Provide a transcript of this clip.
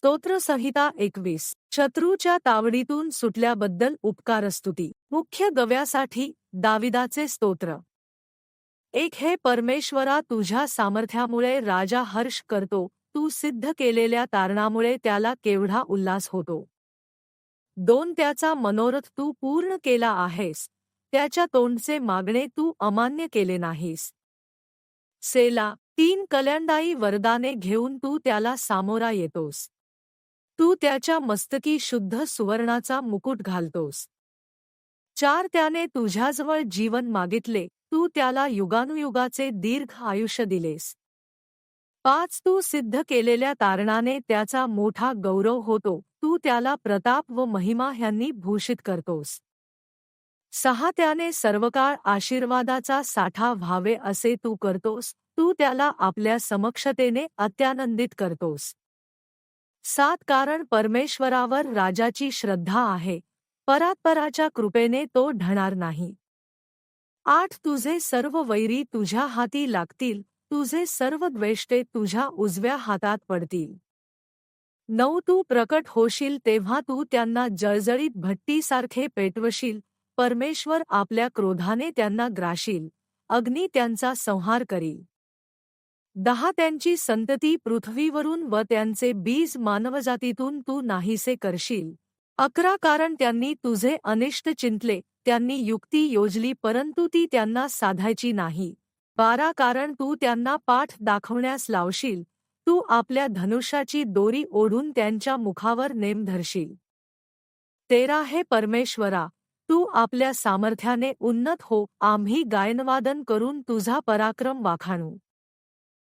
स्तोत्रसंहिता एकवीस. शत्रूच्या तावडीतून सुटल्याबद्दल उपकारस्तुती. मुख्य गव्यासाठी दाविदाचे स्तोत्र. एक हे परमेश्वरा तुझ्या सामर्थ्यामुळे राजा हर्ष करतो. तू सिद्ध केलेल्या तारणामुळे त्याला केवढा उल्हास होतो. दोन त्याचा मनोरथ तू पूर्ण केला आहेस. त्याच्या तोंडचे मागणे तू अमान्य केले नाहीस. सेला तीन कल्याणदायी वरदाने घेऊन तू त्याला सामोरा येतोस. तू त्याच्या मस्तकी शुद्ध सुवर्णाचा मुकुट घालतोस. चार त्याने तुझ्याजवळ जीवन मागितले तू त्याला युगानुयुगाचे दीर्घ आयुष्य दिलेस. पाच तू सिद्ध केलेल्या तारणाने त्याचा मोठा गौरव होतो तू त्याला प्रताप व महिमा ह्यांनी भूषित करतोस. सहा त्याने सर्वकाळ आशीर्वादाचा साठा व्हावे असे तू करतोस तू त्याला आपल्या समक्षतेने अत्यानंदित करतोस. सात कारण परमेश्वरावर राजाची श्रद्धा आहे. परात्पराच्या कृपेने तो ढणार नाही. आठ तुझे सर्व वैरी तुझ्या हाती लागतील तुझे सर्व द्वेष्टे तुझ्या उजव्या हातात पडतील. नऊ तू प्रकट होशील तेव्हा तू त्यांना जळजळीत भट्टीसारखे पेटवशील परमेश्वर आपल्या क्रोधाने त्यांना ग्राशील अग्नी त्यांचा संहार करील. दहा त्यांची संतती पृथ्वीवरून व त्यांचे बीज मानवजातीतून तू नाहीसे करशील. अकरा कारण त्यांनी तुझे अनिष्ट चिंतले त्यांनी युक्ती योजली परंतु ती त्यांना साधायची नाही. बारा कारण तू त्यांना पाठ दाखवण्यास लावशील तू आपल्या धनुष्याची दोरी ओढून त्यांच्या मुखावर नेम धरशील. तेरा हे परमेश्वरा तू आपल्या सामर्थ्याने उन्नत हो आम्ही गायनवादन करून तुझा पराक्रम वाखाणू.